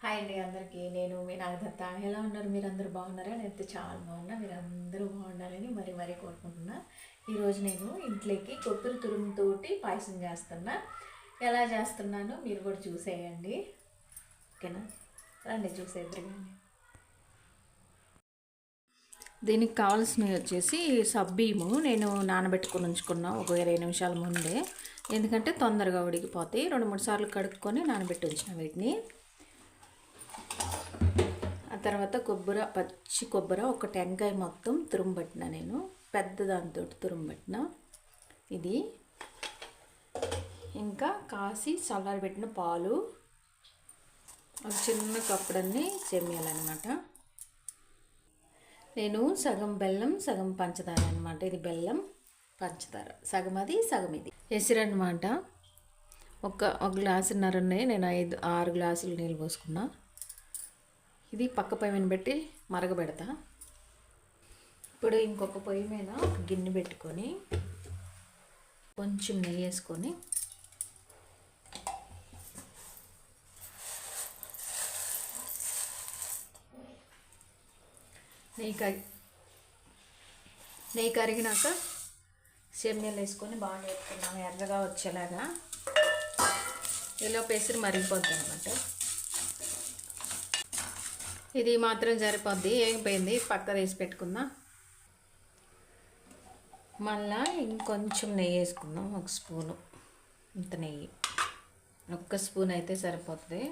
Hi అండి అందరికీ. నేను మీ నాగదత్త. ఎలా ఉన్నారు? మీరు అందరూ బాగున్నారా? నేనైతే చాలా బాగున్నా. మీరు అందరూ బాగుండాలని మరి మరీ కోరుకుంటున్నా. ఈరోజు నేను ఇంట్లోకి కొబ్బరి తురుముతోటి పాయసం చేస్తున్నా. ఎలా చేస్తున్నానో మీరు కూడా చూసేయండి. ఓకేనా? రండి చూసేద్దరు కానీ. దీనికి కావాల్సినవి వచ్చేసి సబ్బీము నేను నానబెట్టుకొని ఉంచుకున్నా ఒక ఇరవై నిమిషాల ముందే. ఎందుకంటే తొందరగా ఉడికిపోతాయి. రెండు మూడు సార్లు కడుక్కొని నానబెట్టి ఉంచిన వీటిని. ఆ తర్వాత కొబ్బరి పచ్చి కొబ్బరి ఒక టెంకాయ మొత్తం తురుంబట్టిన నేను. పెద్ద దాంతో తురుంబట్టిన. ఇది. ఇంకా కాసి చల్లారబెట్టిన పాలు. ఒక చిన్న కప్పుడన్ని చెమ్మేయాలన్నమాట నేను సగం బెల్లం సగం పంచదార అనమాట ఇది బెల్లం పంచదార. సగం అది సగం ఇది. ఎసురు ఒక ఒక గ్లాసున్నరన్నాయి నేను ఐదు ఆరు గ్లాసులు నీళ్ళు పోసుకున్నా. ఇది పక్క పొయ్యి మీద పెట్టి మరగబెడతా. ఇప్పుడు ఇంకొక పొయ్యి మీద గిన్నె పెట్టుకొని కొంచెం నెయ్యి వేసుకొని నెయ్యి కరి నెయ్యి కరిగినాక సేమ్యాలు వేసుకొని బాగా వేసుకున్నాము ఎర్రగా వచ్చేలాగా. ఇలా పెసిరి మరిగిపోద్ది అనమాట ఇది మాత్రం సరిపోద్ది. ఏగిపోయింది పక్క వేసి పెట్టుకుందాం? మళ్ళా ఇంకొంచెం నెయ్యి వేసుకుందాం. ఒక స్పూను. ఇంత నెయ్యి. ఒక్క స్పూన్ అయితే సరిపోతుంది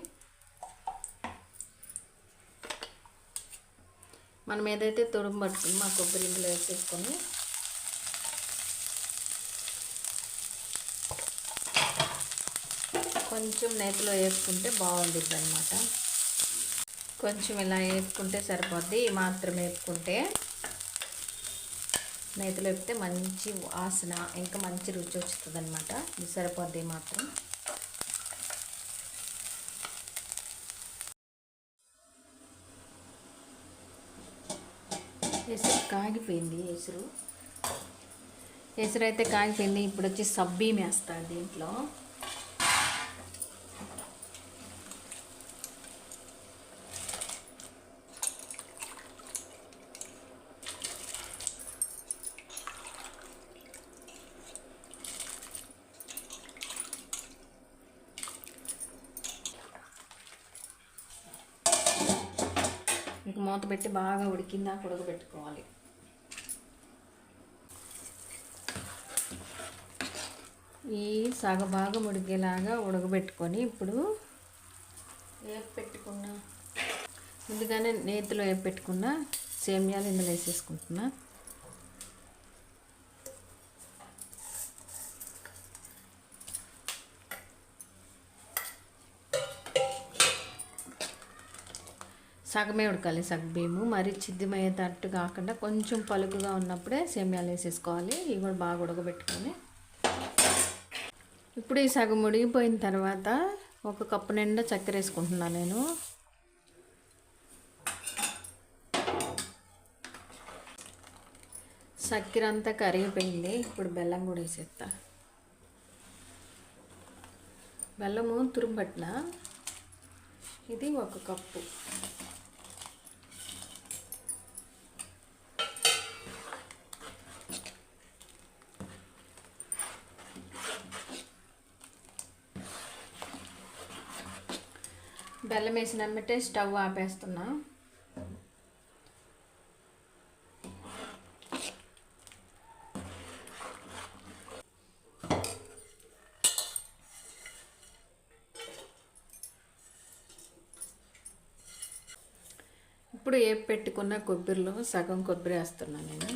మనం ఏదైతే తురుము పట్టుకున్నామో మా కొబ్బరి ఇంట్లో వేసేసుకొని కొంచెం నేతిలో వేసుకుంటే బాగుండిద్ది అనమాట కొంచెం ఇలా వేపుకుంటే సరిపోద్ది. ఈ మాత్రం వేపుకుంటే నేతిలో వేపితే మంచి వాసన ఇంకా మంచి రుచి వస్తుంది అనమాట ఇది సరిపోద్ది మాత్రం. ఎసురు కాగిపోయింది ఎసురు. ఎసురు అయితే కాగిపోయింది. ఇప్పుడు వచ్చి సబ్బీ వేస్తాను దీంట్లో. మూత పెట్టి బాగా ఉడికిందాక ఉడకబెట్టుకోవాలి. ఈ సగభాగం ఉడికేలాగా ఉడకబెట్టుకొని ఇప్పుడు వేపు పెట్టుకున్న. ముందుగానే నేతిలో వేపు పెట్టుకున్న సేమ్యాలు ఇందులో వేసేసుకుంటున్నా. సగమే ఉడకాలి సగ్బీము మరి చిద్దిమయ్యేటట్టు కాకుండా కొంచెం పలుకుగా ఉన్నప్పుడే సేమ్యాలు వేసేసుకోవాలి. ఇవి కూడా బాగా ఉడకబెట్టుకొని. ఇప్పుడు ఈ సగం ఉడిగిపోయిన తర్వాత ఒక కప్పు నిండా చక్కెర వేసుకుంటున్నాను నేను. చక్కెర అంతా కరిగిపోయింది. ఇప్పుడు బెల్లం కూడా వేసేస్తా. బెల్లము తురుంబట్ల ఇది ఒక కప్పు. బెల్లం వేసినమ్మటే స్టవ్ ఆపేస్తున్నా. ఇప్పుడు ఏ పెట్టుకున్న కొబ్బరిలో సగం కొబ్బరి వేస్తున్నాను నేను.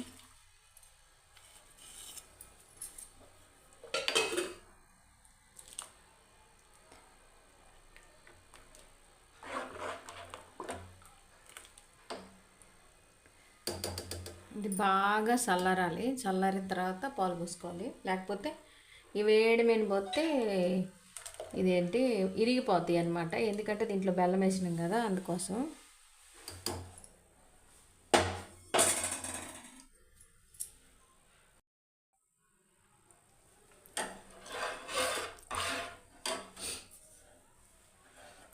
ఇది బాగా చల్లారాలి. చల్లారిన తర్వాత పాలు పోసుకోవాలి. లేకపోతే ఈ వేడి మీద పోతే ఇదేంటి ఇరిగిపోతాయి అనమాట ఎందుకంటే దీంట్లో బెల్లం వేసినాం కదా అందుకోసం.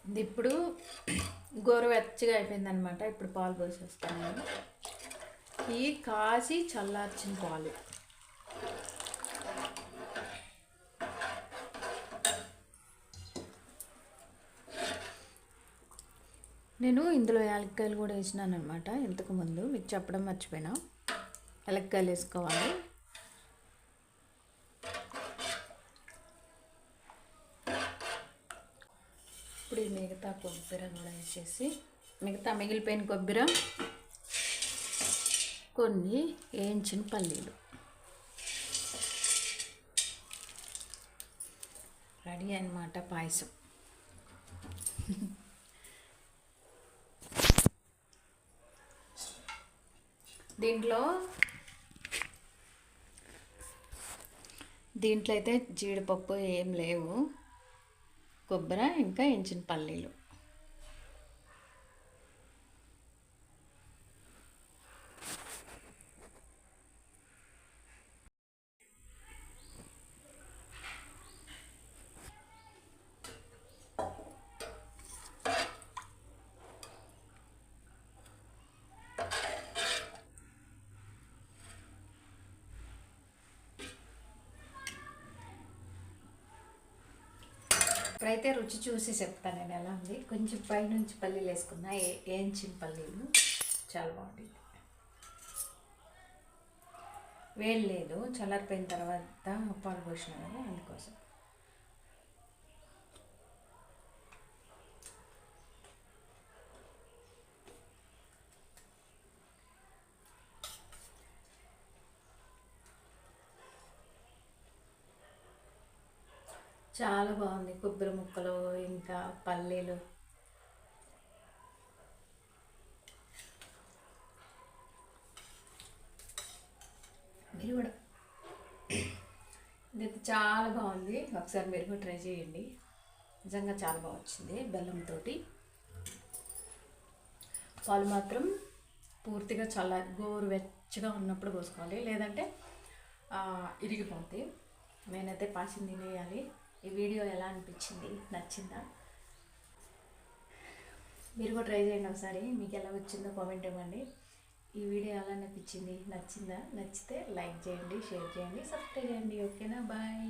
ఇది ఇప్పుడు గోరువెచ్చగా అయిపోయిందనమాట ఇప్పుడు పాలు పోసేస్తాను ఈ కాసి చల్లార్చిన పాలు. నేను ఇందులో యాలక్కాయలు కూడా వేసినాను అనమాట ఇంతకు ముందు మీకు చెప్పడం మర్చిపోయినా. యాలక్కాయలు వేసుకోవాలి. ఇప్పుడు ఈ మిగతా కొబ్బరి కూడా వేసేసి మిగతా మిగిలిపోయిన కొబ్బరి కొన్ని వేయించిన పల్లీలు. రెడీ అనమాట పాయసం. దీంట్లో దీంట్లో అయితే జీడిపప్పు ఏం లేవు. కొబ్బరి ఇంకా ఎంచిన పల్లీలు. ఇప్పుడైతే రుచి చూసి చెప్తాను నేను ఎలా ఉంది. కొంచెం పైనుంచి పల్లీలు వేసుకున్నా. ఏ ఏంచిన పల్లీలు? చాలా బాగుంటుంది వేడి లేదు. చల్లారిపోయిన తర్వాత పాలు పోసిన కదా అందుకోసం. చాలా బాగుంది. కొబ్బరి ముక్కలు ఇంకా పల్లీలు. మీరు కూడా. ఇది చాలా బాగుంది. ఒకసారి మీరు కూడా ట్రై చేయండి. నిజంగా చాలా బాగా వచ్చింది బెల్లంతో పాలు మాత్రం పూర్తిగా చల్ల గోరు వెచ్చగా ఉన్నప్పుడు పోసుకోవాలి. లేదంటే ఇరిగిపోతాయి నేనైతే పాసింది తినేయాలి ఈ వీడియో ఎలా అనిపించింది? నచ్చిందా? మీరు కూడా ట్రై చేయండి ఒకసారి. మీకు ఎలా వచ్చిందో కామెంట్ ఇవ్వండి. ఈ వీడియో ఎలా అనిపించింది? నచ్చిందా? నచ్చితే లైక్ చేయండి షేర్ చేయండి సబ్స్క్రైబ్ చేయండి. ఓకేనా? బాయ్.